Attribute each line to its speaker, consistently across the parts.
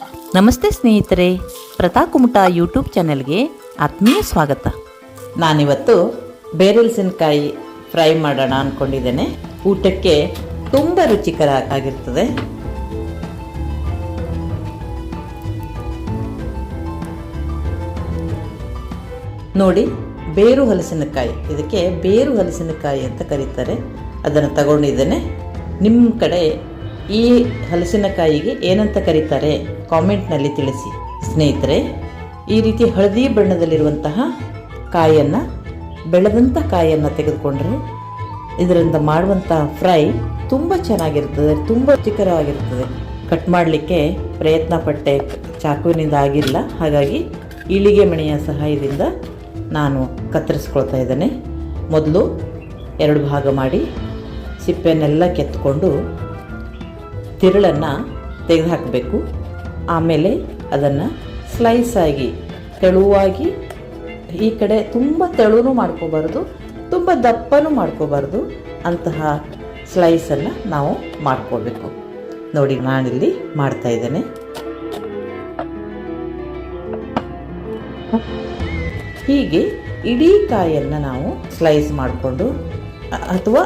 Speaker 1: ನಮಸ್ತೆ ಸ್ನೇಹಿತರೆ ಪ್ರತಾಕುಮುಟ ಯೂಟ್ಯೂಬ್ ಚಾನೆಲ್ಗೆ ಆತ್ಮೀಯ ಸ್ವಾಗತ.
Speaker 2: ನಾನಿವತ್ತು ಬೇರೆಲ್ಸಿನಕಾಯಿ ಫ್ರೈ ಮಾಡೋಣ ಅಂದ್ಕೊಂಡಿದ್ದೇನೆ ಊಟಕ್ಕೆ ತುಂಬ ರುಚಿಕರ ಆಗಿರ್ತದೆ ನೋಡಿ ಬೇರು ಹಲಸಿನಕಾಯಿ ಇದಕ್ಕೆ ಬೇರು ಹಲಸಿನಕಾಯಿ ಅಂತ ಕರೀತಾರೆ. ಅದನ್ನು ತಗೊಂಡಿದ್ದೇನೆ. ನಿಮ್ಮ ಕಡೆ ಈ ಹಲಸಿನಕಾಯಿಗೆ ಏನಂತ ಕರೀತಾರೆ? ಕಾಮೆಂಟ್ನಲ್ಲಿ ತಿಳಿಸಿ. ಸ್ನೇಹಿತರೆ, ಈ ರೀತಿ ಹಳದಿ ಬಣ್ಣದಲ್ಲಿರುವಂತಹ ಕಾಯನ್ನು ಬೆಳೆದಂಥ ಕಾಯನ್ನು ತೆಗೆದುಕೊಂಡ್ರೆ ಇದರಿಂದ ಮಾಡುವಂಥ ಫ್ರೈ ತುಂಬ ಚೆನ್ನಾಗಿರ್ತದೆ, ತುಂಬ ರುಚಿಕರವಾಗಿರ್ತದೆ. ಕಟ್ ಮಾಡಲಿಕ್ಕೆ ಪ್ರಯತ್ನ ಪಟ್ಟೆ ಚಾಕುವಿನಿಂದ ಆಗಿಲ್ಲ. ಹಾಗಾಗಿ ಇಳಿಗೆ ಮಣೆಯ ಸಹಾಯದಿಂದ ನಾನು ಕತ್ತರಿಸ್ಕೊಳ್ತಾ ಇದ್ದೇನೆ. ಮೊದಲು ಎರಡು ಭಾಗ ಮಾಡಿ ಸಿಪ್ಪೆನೆಲ್ಲ ಕೆತ್ಕೊಂಡು ತಿರುಳನ್ನು ತೆಗೆದುಹಾಕಬೇಕು. ಆಮೇಲೆ ಅದನ್ನು ಆಗಿ, ತೆಳುವಾಗಿ, ಈ ಕಡೆ ತುಂಬ ತೆಳುನೂ ಮಾಡ್ಕೋಬಾರ್ದು, ತುಂಬ ದಪ್ಪನೂ ಮಾಡ್ಕೋಬಾರ್ದು. ಅಂತಹ ಸ್ಲೈಸನ್ನು ನಾವು ಮಾಡ್ಕೋಬೇಕು. ನೋಡಿ, ನಾನಿಲ್ಲಿ ಮಾಡ್ತಾ ಇದ್ದೇನೆ. ಹೀಗೆ ಇಡೀ ಕಾಯನ್ನು ನಾವು ಸ್ಲೈಸ್ ಮಾಡಿಕೊಂಡು ಅಥವಾ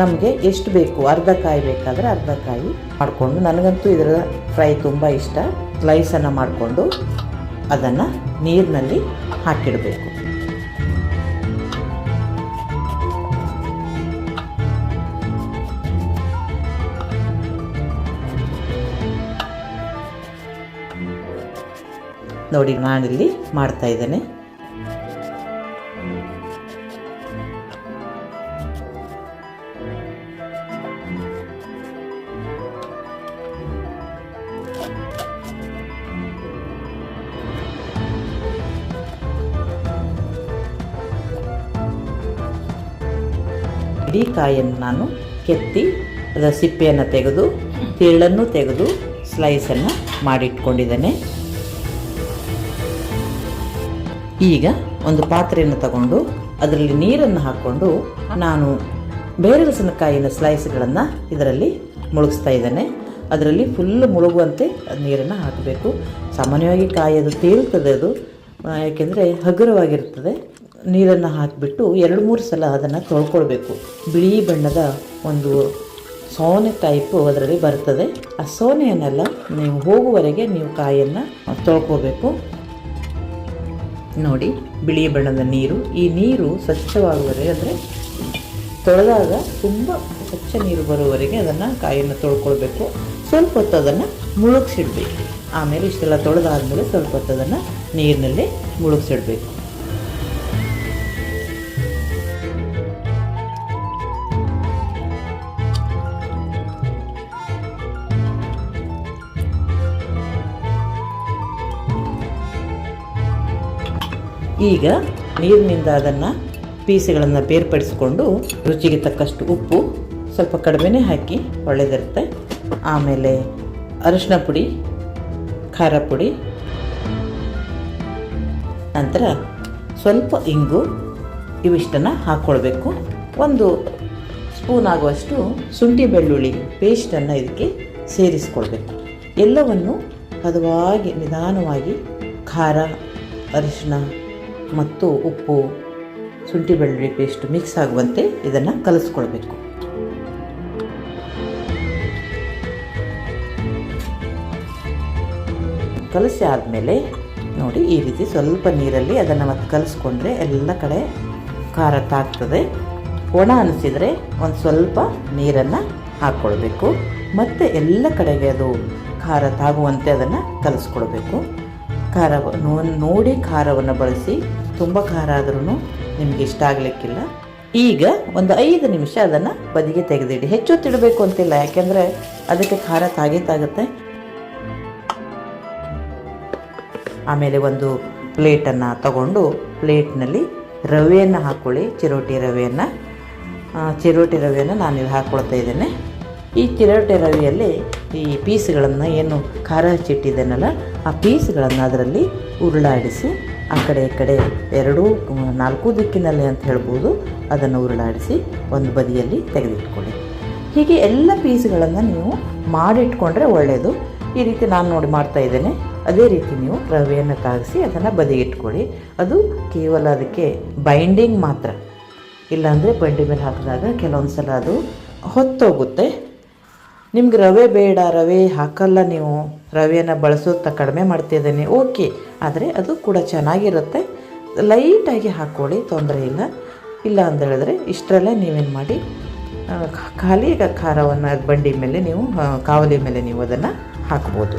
Speaker 2: ನಮಗೆ ಎಷ್ಟು ಬೇಕು, ಅರ್ಧ ಕಾಯಿ ಬೇಕಾದರೆ ಅರ್ಧ ಕಾಯಿ ಮಾಡಿಕೊಂಡು ನನಗಂತೂ ಇದರ ಫ್ರೈ ತುಂಬ ಇಷ್ಟ. ಸ್ಲೈಸನ್ನು ಮಾಡಿಕೊಂಡು ಅದನ್ನು ನೀರಿನಲ್ಲಿ ಹಾಕಿಡಬೇಕು. ನೋಡಿ ನಾನಿಲ್ಲಿ ಮಾಡ್ತಾ ಇಡೀ ಕಾಯನ್ನು ನಾನು ಕೆತ್ತಿ ಅದರ ಸಿಪ್ಪೆಯನ್ನು ತೆಗೆದು ತಿರುಳನ್ನು ತೆಗೆದು ಸ್ಲೈಸನ್ನು ಮಾಡಿಟ್ಕೊಂಡಿದ್ದೇನೆ. ಈಗ ಒಂದು ಪಾತ್ರೆಯನ್ನು ತಗೊಂಡು ಅದರಲ್ಲಿ ನೀರನ್ನು ಹಾಕ್ಕೊಂಡು ನಾನು ಬೇರೆ ಬೇರೆಲಸನಕಾಯಿನ ಸ್ಲೈಸ್ಗಳನ್ನು ಇದರಲ್ಲಿ ಮುಳುಗಿಸ್ತಾ ಇದ್ದೇನೆ. ಅದರಲ್ಲಿ ಫುಲ್ ಮುಳುಗುವಂತೆ ನೀರನ್ನು ಹಾಕಬೇಕು. ಸಾಮಾನ್ಯವಾಗಿ ಕಾಯಿ ಅದು ತೇಲ್ತದೆ ಅದು ಯಾಕೆಂದರೆ ಹಗುರವಾಗಿರ್ತದೆ ನೀರನ್ನು ಹಾಕಿಬಿಟ್ಟು ಎರಡು ಮೂರು ಸಲ ಅದನ್ನು ತೊಳ್ಕೊಳ್ಬೇಕು. ಬಿಳಿ ಬಣ್ಣದ ಒಂದು ಸೋನೆ ಟೈಪು ಅದರಲ್ಲಿ ಬರ್ತದೆ. ಆ ಸೋನೆಯನ್ನೆಲ್ಲ ನೀವು ಹೋಗುವವರೆಗೆ ನೀವು ಕಾಯನ್ನು ತೊಳ್ಕೋಬೇಕು. ನೋಡಿ, ಬಿಳಿ ಬಣ್ಣದ ನೀರು. ಈ ನೀರು ಸ್ವಚ್ಛವಾಗುವವರೆಗೆ ಅಂದರೆ ತೊಳೆದಾಗ ತುಂಬ ಸ್ವಚ್ಛ ನೀರು ಬರುವವರೆಗೆ ಅದನ್ನು ಕಾಯನ್ನು ತೊಳ್ಕೊಳ್ಬೇಕು. ಸ್ವಲ್ಪ ಹೊತ್ತು ಅದನ್ನು ಮುಳುಗಿಸಿಡ್ಬೇಕು. ಆಮೇಲೆ ಇಷ್ಟೆಲ್ಲ ತೊಳೆದಾದಮೇಲೆ ಸ್ವಲ್ಪ ಹೊತ್ತು ಅದನ್ನು ನೀರಿನಲ್ಲಿ ಮುಳುಗಿಸಿಡ್ಬೇಕು. ಈಗ ನೀರಿನಿಂದ ಅದನ್ನು ಪೀಸ್ಗಳನ್ನು ಬೇರ್ಪಡಿಸಿಕೊಂಡು ರುಚಿಗೆ ತಕ್ಕಷ್ಟು ಉಪ್ಪು ಸ್ವಲ್ಪ ಕಡಿಮೆನೇ ಹಾಕಿ ಒಳ್ಳೆಯದಿರುತ್ತೆ ಆಮೇಲೆ ಅರಿಶಿನ ಪುಡಿ, ಖಾರ ಪುಡಿ, ನಂತರ ಸ್ವಲ್ಪ ಇಂಗು ಇವಿಷ್ಟನ್ನು ಹಾಕ್ಕೊಳ್ಬೇಕು ಒಂದು ಸ್ಪೂನ್ ಆಗುವಷ್ಟು ಶುಂಠಿ ಬೆಳ್ಳುಳ್ಳಿ ಪೇಸ್ಟನ್ನು ಇದಕ್ಕೆ ಸೇರಿಸ್ಕೊಳ್ಬೇಕು. ಎಲ್ಲವನ್ನು ಹದವಾಗಿ ನಿಧಾನವಾಗಿ ಖಾರ ಅರಿಶಿನ ಮತ್ತು ಉಪ್ಪು, ಶುಂಠಿ, ಬೆಳ್ಳುಳ್ಳಿ ಪೇಸ್ಟ್ ಮಿಕ್ಸ್ ಆಗುವಂತೆ ಇದನ್ನು ಕಲಸ್ಕೊಳ್ಬೇಕು. ಕಲಸಿ ಆದಮೇಲೆ ನೋಡಿ ಈ ರೀತಿ ಸ್ವಲ್ಪ ನೀರಲ್ಲಿ ಅದನ್ನು ಮತ್ತೆ ಕಲಸ್ಕೊಂಡ್ರೆ ಎಲ್ಲ ಕಡೆ ಖಾರ ತಾಗ್ತದೆ ಒಣ ಅನಿಸಿದರೆ ಒಂದು ಸ್ವಲ್ಪ ನೀರನ್ನು ಹಾಕ್ಕೊಳ್ಬೇಕು ಮತ್ತು ಎಲ್ಲ ಕಡೆಗೆ ಅದು ಖಾರ ತಾಗುವಂತೆ ಅದನ್ನು ಕಲಿಸ್ಕೊಳ್ಬೇಕು. ಖಾರ ನೋಡಿ ಖಾರವನ್ನು ಬಳಸಿ. ತುಂಬ ಖಾರ ಆದ್ರೂ ನಿಮಗೆ ಇಷ್ಟ ಆಗಲಿಕ್ಕಿಲ್ಲ. ಈಗ ಒಂದು ಐದು ನಿಮಿಷ ಅದನ್ನು ಬದಿಗೆ ತೆಗೆದಿಡಿ. ಹೆಚ್ಚು ತಿಡಬೇಕು ಅಂತಿಲ್ಲ, ಯಾಕೆಂದರೆ ಅದಕ್ಕೆ ಖಾರ ತಾಗೇ ತಾಗುತ್ತೆ ಆಮೇಲೆ ಒಂದು ಪ್ಲೇಟನ್ನು ತಗೊಂಡು ಪ್ಲೇಟ್ನಲ್ಲಿ ರವೆಯನ್ನು ಹಾಕ್ಕೊಳ್ಳಿ ಚಿರೋಟಿ ರವೆಯನ್ನು. ಚಿರೋಟಿ ರವೆಯನ್ನು ನಾನು ಇಲ್ಲಿ ಹಾಕ್ಕೊಳ್ತಾ ಇದ್ದೇನೆ. ಈ ಚಿರೋಟಿ ರವೆಯಲ್ಲಿ ಈ ಪೀಸ್ಗಳನ್ನು ಏನು ಖಾರ ಹಚ್ಚಿಟ್ಟಿದ್ದೇನಲ್ಲ ಆ ಪೀಸ್ಗಳನ್ನು ಅದರಲ್ಲಿ ಉರುಳಾಡಿಸಿ, ಆ ಕಡೆ ಈ ಕಡೆ ಎರಡೂ ನಾಲ್ಕು ದಿಕ್ಕಿನಲ್ಲಿ ಅಂತ ಹೇಳ್ಬೋದು, ಅದನ್ನು ಉರುಳಾಡಿಸಿ ಒಂದು ಬದಿಯಲ್ಲಿ ತೆಗೆದಿಟ್ಕೊಳ್ಳಿ. ಹೀಗೆ ಎಲ್ಲ ಪೀಸ್ಗಳನ್ನು ನೀವು ಮಾಡಿಟ್ಕೊಂಡ್ರೆ ಒಳ್ಳೆಯದು ಈ ರೀತಿ ನಾನು ನೋಡಿ ಮಾಡ್ತಾ ಇದ್ದೇನೆ. ಅದೇ ರೀತಿ ನೀವು ರವೆಯನ್ನು ಕಾಗಿಸಿ ಅದನ್ನು ಬದಿಗಿಟ್ಕೊಳ್ಳಿ. ಅದು ಕೇವಲ ಅದಕ್ಕೆ ಬೈಂಡಿಂಗ್ ಮಾತ್ರ. ಇಲ್ಲಾಂದರೆ ಬಂಡಿ ಮೇಲೆ ಹಾಕಿದಾಗ ಕೆಲವೊಂದು ಸಲ ಅದು ಹೊತ್ತೋಗುತ್ತೆ. ನಿಮ್ಗೆ ರವೆ ಬೇಡ, ರವೆ ಹಾಕಲ್ಲ ನೀವು. ರವೆಯನ್ನು ಬಳಸೋದು ಕಡಿಮೆ ಮಾಡ್ತಿದ್ದೀನಿ ಓಕೆ ಆದರೆ ಅದು ಕೂಡ ಚೆನ್ನಾಗಿರುತ್ತೆ. ಲೈಟಾಗಿ ಹಾಕ್ಕೊಳ್ಳಿ ತೊಂದರೆ ಇಲ್ಲ. ಇಲ್ಲ ಅಂತ ಹೇಳಿದ್ರೆ ಇಷ್ಟರಲ್ಲೇ ನೀವೇನು ಮಾಡಿ ಖಾಲಿ ಖಾರವನ್ನು ಬಂಡಿ ಮೇಲೆ ನೀವು ಕಾವಲಿ ಮೇಲೆ ನೀವು ಅದನ್ನು ಹಾಕ್ಬೋದು.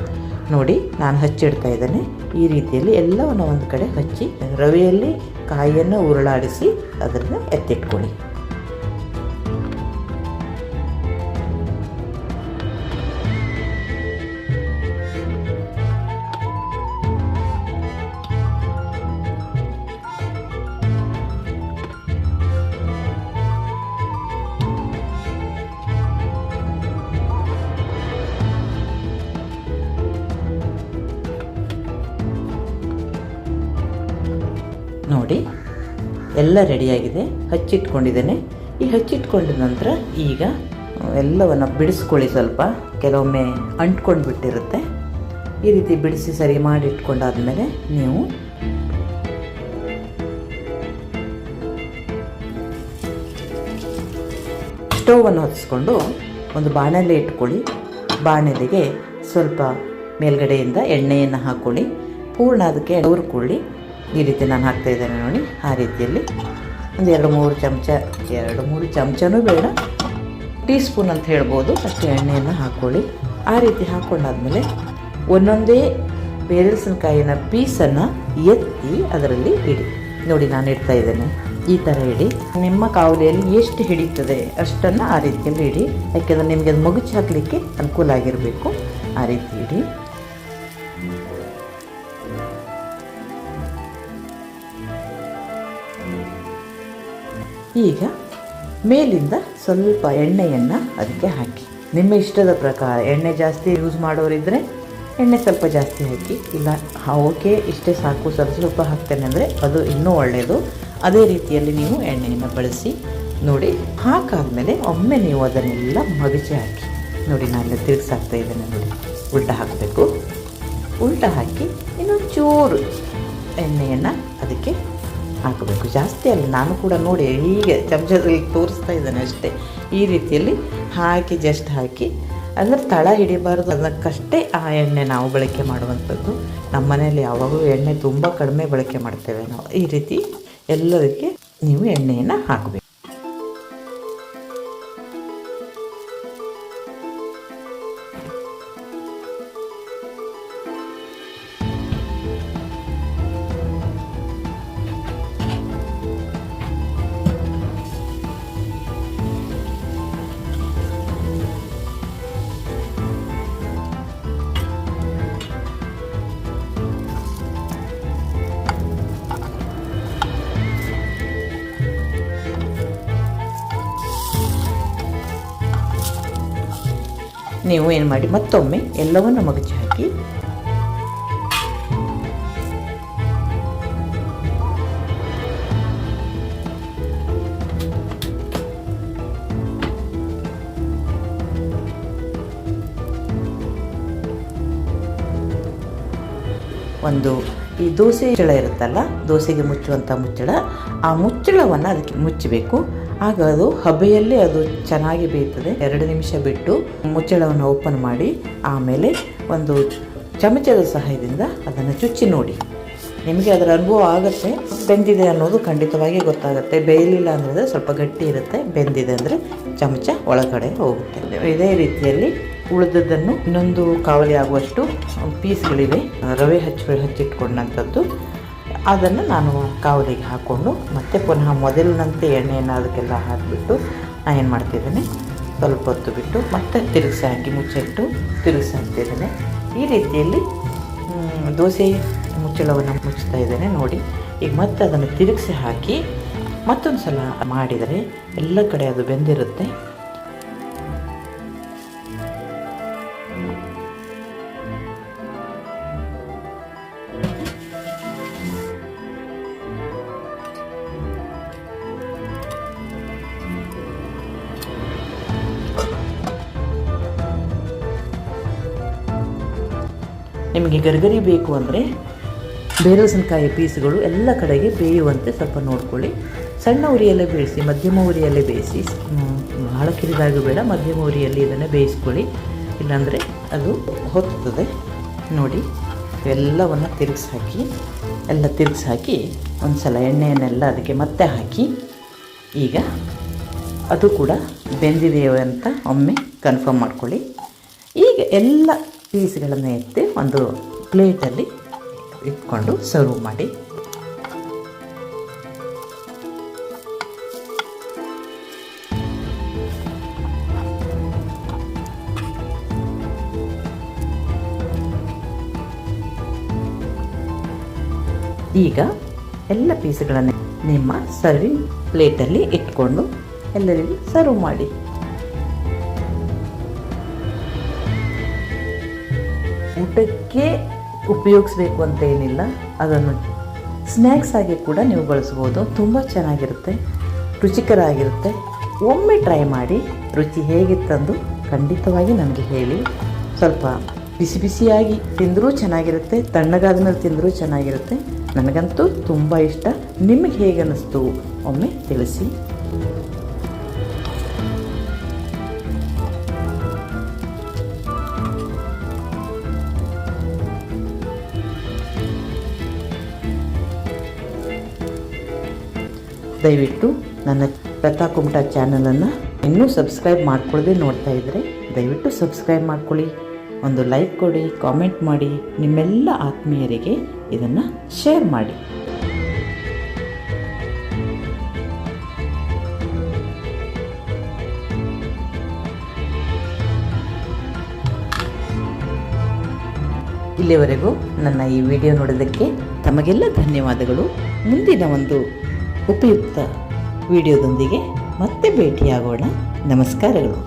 Speaker 2: ನೋಡಿ, ನಾನು ಹಚ್ಚಿಡ್ತಾ ಇದ್ದೇನೆ. ಈ ರೀತಿಯಲ್ಲಿ ಎಲ್ಲವನ್ನು ಒಂದು ಕಡೆ ಹಚ್ಚಿ, ರವೆಯಲ್ಲಿ ಕಾಯಿಯನ್ನು ಉರುಳಾಡಿಸಿ ಅದನ್ನು ಎತ್ತಿಟ್ಕೊಳ್ಳಿ. ಎಲ್ಲ ರೆಡಿಯಾಗಿದೆ, ಹಚ್ಚಿಟ್ಕೊಂಡಿದ್ದೇನೆ. ಈ ಹಚ್ಚಿಟ್ಕೊಂಡ ನಂತರ ಈಗ ಎಲ್ಲವನ್ನು ಬಿಡಿಸ್ಕೊಳ್ಳಿ ಸ್ವಲ್ಪ. ಕೆಲವೊಮ್ಮೆ ಅಂಟ್ಕೊಂಡು ಬಿಟ್ಟಿರುತ್ತೆ ಈ ರೀತಿ ಬಿಡಿಸಿ ಸರಿ ಮಾಡಿ ಇಟ್ಕೊಂಡಾದ್ಮೇಲೆ ನೀವು ಸ್ಟೋವನ್ನು ಹೊತ್ತಿಸ್ಕೊಂಡು ಒಂದು ಬಾಣಲೆ ಇಟ್ಕೊಳ್ಳಿ. ಬಾಣಲೆಗೆ ಸ್ವಲ್ಪ ಮೇಲ್ಗಡೆಯಿಂದ ಎಣ್ಣೆಯನ್ನು ಹಾಕ್ಕೊಳ್ಳಿ ಪೂರ್ಣ ಅದಕ್ಕೆ ಹುರ್ಕೊಳ್ಳಿ ಈ ರೀತಿ ನಾನು ಹಾಕ್ತಾ ಇದ್ದೇನೆ ನೋಡಿ, ಆ ರೀತಿಯಲ್ಲಿ ಒಂದು ಎರಡು ಮೂರು ಚಮಚ, ಎರಡು ಮೂರು ಚಮಚನೂ ಬೇಡ. ಟೀ ಸ್ಪೂನ್ ಅಂತ ಹೇಳ್ಬೋದು, ಅಷ್ಟು ಎಣ್ಣೆಯನ್ನು ಹಾಕ್ಕೊಳ್ಳಿ ಆ ರೀತಿ ಹಾಕ್ಕೊಂಡಾದ್ಮೇಲೆ ಒಂದೊಂದೇ ಬೇರೆಸಿನಕಾಯಿನ ಪೀಸನ್ನು ಎತ್ತಿ ಅದರಲ್ಲಿ ಇಡಿ. ನೋಡಿ, ನಾನು ಇಡ್ತಾ ಇದ್ದೇನೆ. ಈ ಥರ ಇಡಿ. ನಿಮ್ಮ ಕಾವಲಿಯಲ್ಲಿ ಎಷ್ಟು ಹಿಡಿತದೆ ಅಷ್ಟನ್ನು ಆ ರೀತಿಯಲ್ಲಿ ಇಡಿ. ಯಾಕೆಂದರೆ ನಿಮಗೆ ಅದು ಮಗುಚಿ ಹಾಕಲಿಕ್ಕೆ ಅನುಕೂಲ ಆಗಿರಬೇಕು. ಆ ರೀತಿ ಇಡಿ. ಈಗ ಮೇಲಿಂದ ಸ್ವಲ್ಪ ಎಣ್ಣೆಯನ್ನು ಅದಕ್ಕೆ ಹಾಕಿ. ನಿಮ್ಮ ಇಷ್ಟದ ಪ್ರಕಾರ ಎಣ್ಣೆ ಜಾಸ್ತಿ ಯೂಸ್ ಮಾಡೋರಿದ್ದರೆ ಎಣ್ಣೆ ಸ್ವಲ್ಪ ಜಾಸ್ತಿ ಹಾಕಿ. ಇಲ್ಲ ಓಕೆ ಇಷ್ಟೇ ಸಾಕು, ಸ್ವಲ್ಪ ಸ್ವಲ್ಪ ಹಾಕ್ತೇನೆ ಅಂದರೆ ಅದು ಇನ್ನೂ ಒಳ್ಳೆಯದು ಅದೇ ರೀತಿಯಲ್ಲಿ ನೀವು ಎಣ್ಣೆಯನ್ನು ಬಳಸಿ ನೋಡಿ, ಹಾಕಾದಮೇಲೆ ಒಮ್ಮೆ ನೀವು ಅದನ್ನೆಲ್ಲ ಮಗಚಿ ಹಾಕಿ. ನೋಡಿ, ನಾನು ತಿರುಗಿಸಾಕ್ತಾ ಇದ್ದೇನೆ ನೋಡಿ. ಉಲ್ಟ ಹಾಕಬೇಕು. ಉಲ್ಟ ಹಾಕಿ ಇನ್ನೊಂದು ಚೂರು ಎಣ್ಣೆಯನ್ನು ಅದಕ್ಕೆ ಹಾಕಬೇಕು. ಜಾಸ್ತಿ ಅಲ್ಲ, ನಾನು ಕೂಡ ನೋಡಿ ಹೀಗೆ ಚಮಚದಲ್ಲಿ ತೋರಿಸ್ತಾ ಇದ್ದೇನೆ ಅಷ್ಟೇ. ಈ ರೀತಿಯಲ್ಲಿ ಹಾಕಿ ಜಸ್ಟ್ ಹಾಕಿ. ಅಂದರೆ ತಳ ಹಿಡಿಬಾರ್ದು ಅದಕ್ಕಷ್ಟೇ ಆ ಎಣ್ಣೆ ನಾವು ಬಳಕೆ ಮಾಡುವಂಥದ್ದು. ನಮ್ಮ ಮನೆಯಲ್ಲಿ ಯಾವಾಗಲೂ ಎಣ್ಣೆ ತುಂಬ ಕಡಿಮೆ ಬಳಕೆ ಮಾಡ್ತೇವೆ ನಾವು. ಈ ರೀತಿ ಎಲ್ಲದಕ್ಕೆ ನೀವು ಎಣ್ಣೆಯನ್ನು ಹಾಕಬೇಕು. ನೀವು ಏನು ಮಾಡಿ ಮತ್ತೊಮ್ಮೆ ಎಲ್ಲವನ್ನು ಮಗಚಿ ಹಾಕಿ. ಒಂದು ಈ ದೋಸೆ ಮುಚ್ಚಳ ಇರುತ್ತಲ್ಲ, ದೋಸೆಗೆ ಮುಚ್ಚುವಂಥ ಮುಚ್ಚಳ, ಆ ಮುಚ್ಚಳವನ್ನು ಅದಕ್ಕೆ ಮುಚ್ಚಬೇಕು. ಆಗ ಅದು ಹಬೆಯಲ್ಲಿ ಅದು ಚೆನ್ನಾಗಿ ಬೇಯ್ತದೆ. ಎರಡು ನಿಮಿಷ ಬಿಟ್ಟು ಮುಚ್ಚಳವನ್ನು ಓಪನ್ ಮಾಡಿ, ಆಮೇಲೆ ಒಂದು ಚಮಚದ ಸಹಾಯದಿಂದ ಅದನ್ನು ಚುಚ್ಚಿ ನೋಡಿ. ನಿಮಗೆ ಅದರ ಅನುಭವ ಆಗುತ್ತೆ, ಬೆಂದಿದೆ ಅನ್ನೋದು ಖಂಡಿತವಾಗಿ ಗೊತ್ತಾಗುತ್ತೆ. ಬೇಯಲಿಲ್ಲ ಅಂದರೆ ಸ್ವಲ್ಪ ಗಟ್ಟಿ ಇರುತ್ತೆ, ಬೆಂದಿದೆ ಅಂದರೆ ಚಮಚ ಒಳಗಡೆ ಹೋಗುತ್ತೆ. ಇದೇ ರೀತಿಯಲ್ಲಿ ಉಳಿದದ್ದನ್ನು ಇನ್ನೊಂದು ಕಾವಲಿ ಆಗುವಷ್ಟು ಪೀಸ್ಗಳಿವೆ. ರವೆ ಹಚ್ಚಿ, ಹಚ್ಚಿಟ್ಕೊಂಡಂಥದ್ದು. ಅದನ್ನು ನಾನು ಕಾವಲಿಗೆ ಹಾಕ್ಕೊಂಡು ಮತ್ತೆ ಪುನಃ ಮೊದಲಿನಂತೆ ಎಣ್ಣೆಯನ್ನು ಅದಕ್ಕೆಲ್ಲ ಹಾಕಿಬಿಟ್ಟು ನಾನು ಏನು ಮಾಡ್ತಿದ್ದೇನೆ? ಸ್ವಲ್ಪ ಹೊತ್ತು ಬಿಟ್ಟು ಮತ್ತೆ ತಿರುಗಿಸಿ ಹಾಕಿ ಮುಚ್ಚಿಟ್ಟು ತಿರುಗಿಸಿ ಹಾಕ್ತಿದ್ದೇನೆ. ಈ ರೀತಿಯಲ್ಲಿ ದೋಸೆ ಮುಚ್ಚಳವನ್ನು ಮುಚ್ಚುತ್ತಾ ಇದ್ದೇನೆ ನೋಡಿ. ಈಗ ಮತ್ತೆ ಅದನ್ನು ತಿರುಗಿಸಿ ಹಾಕಿ ಮತ್ತೊಂದು ಸಲ ಮಾಡಿದರೆ ಎಲ್ಲ ಕಡೆ ಅದು ಬೆಂದಿರುತ್ತೆ. ನಿಮಗೆ ಗರಿಗರಿ ಬೇಕು ಅಂದರೆ ಬೇರಲಸಿನಕಾಯಿ ಪೀಸ್ಗಳು ಎಲ್ಲ ಕಡೆಗೆ ಬೇಯುವಂತೆ ಸ್ವಲ್ಪ ನೋಡ್ಕೊಳ್ಳಿ. ಸಣ್ಣ ಉರಿಯಲ್ಲೇ ಬೇಯಿಸಿ, ಮಧ್ಯಮ ಉರಿಯಲ್ಲೇ ಬೇಯಿಸಿ ಭಾಳ ಕಿರಿದಾಗಿ ಬೇಡ, ಮಧ್ಯಮ ಉರಿಯಲ್ಲಿ ಇದನ್ನು ಬೇಯಿಸ್ಕೊಳ್ಳಿ. ಇಲ್ಲಾಂದರೆ ಅದು ಹೊತ್ತದೆ. ನೋಡಿ ಎಲ್ಲವನ್ನು ತಿರುಗಿಸಿ ಹಾಕಿ ಎಲ್ಲ ತಿರುಗಿಸಿ ಹಾಕಿ ಒಂದು ಸಲ ಎಣ್ಣೆಯನ್ನೆಲ್ಲ ಅದಕ್ಕೆ ಮತ್ತೆ ಹಾಕಿ, ಈಗ ಅದು ಕೂಡ ಬೆಂದಿದೆಯೋ ಅಂತ ಒಮ್ಮೆ ಕನ್ಫರ್ಮ್ ಮಾಡ್ಕೊಳ್ಳಿ. ಈಗ ಎಲ್ಲ ಪೀಸ್ಗಳನ್ನು ಎತ್ತಿ ಒಂದು ಪ್ಲೇಟಲ್ಲಿ ಇಟ್ಕೊಂಡು ಸರ್ವ್ ಮಾಡಿ. ಈಗ ಎಲ್ಲ ಪೀಸ್ಗಳನ್ನು ನಿಮ್ಮ ಸರ್ವಿಂಗ್ ಪ್ಲೇಟಲ್ಲಿ ಇಟ್ಕೊಂಡು ಎಲ್ಲರಿಗೂ ಸರ್ವ್ ಮಾಡಿ. ಊಟಕ್ಕೆ ಉಪಯೋಗಿಸ್ಬೇಕು ಅಂತ ಏನಿಲ್ಲ, ಅದನ್ನು ಸ್ನ್ಯಾಕ್ಸ್ ಆಗಿ ಕೂಡ ನೀವು ಬಳಸ್ಬೋದು. ತುಂಬ ಚೆನ್ನಾಗಿರುತ್ತೆ ರುಚಿಕರ ಆಗಿರುತ್ತೆ ಒಮ್ಮೆ ಟ್ರೈ ಮಾಡಿ, ರುಚಿ ಹೇಗಿತ್ತಂದು ಖಂಡಿತವಾಗಿ ನನಗೆ ಹೇಳಿ. ಸ್ವಲ್ಪ ಬಿಸಿ ಬಿಸಿಯಾಗಿ ತಿಂದರೂ ಚೆನ್ನಾಗಿರುತ್ತೆ ತಣ್ಣಗಾದ ಮೇಲೆ ತಿಂದರೂ ಚೆನ್ನಾಗಿರುತ್ತೆ. ನನಗಂತೂ ತುಂಬ ಇಷ್ಟ. ನಿಮಗೆ ಹೇಗೆ ಅನ್ನಿಸ್ತು ಒಮ್ಮೆ ತಿಳಿಸಿ. ದಯವಿಟ್ಟು ನನ್ನ ಪ್ರತಾ ಕುಮಟ ಚಾನಲನ್ನು ಇನ್ನೂ ಸಬ್ಸ್ಕ್ರೈಬ್ ಮಾಡ್ಕೊಳ್ಳದೆ ನೋಡ್ತಾ ಇದ್ದರೆ ದಯವಿಟ್ಟು ಸಬ್ಸ್ಕ್ರೈಬ್ ಮಾಡ್ಕೊಳ್ಳಿ. ಒಂದು ಲೈಕ್ ಕೊಡಿ, ಕಾಮೆಂಟ್ ಮಾಡಿ, ನಿಮ್ಮೆಲ್ಲ ಆತ್ಮೀಯರಿಗೆ ಇದನ್ನು ಶೇರ್ ಮಾಡಿ. ಇಲ್ಲಿವರೆಗೂ ನನ್ನ ಈ ವಿಡಿಯೋ ನೋಡೋದಕ್ಕೆ ತಮಗೆಲ್ಲ ಧನ್ಯವಾದಗಳು. ಮುಂದಿನ ಒಂದು ಉಪಯುಕ್ತ ವಿಡಿಯೋದೊಂದಿಗೆ ಮತ್ತೆ ಭೇಟಿಯಾಗೋಣ. ನಮಸ್ಕಾರಗಳು.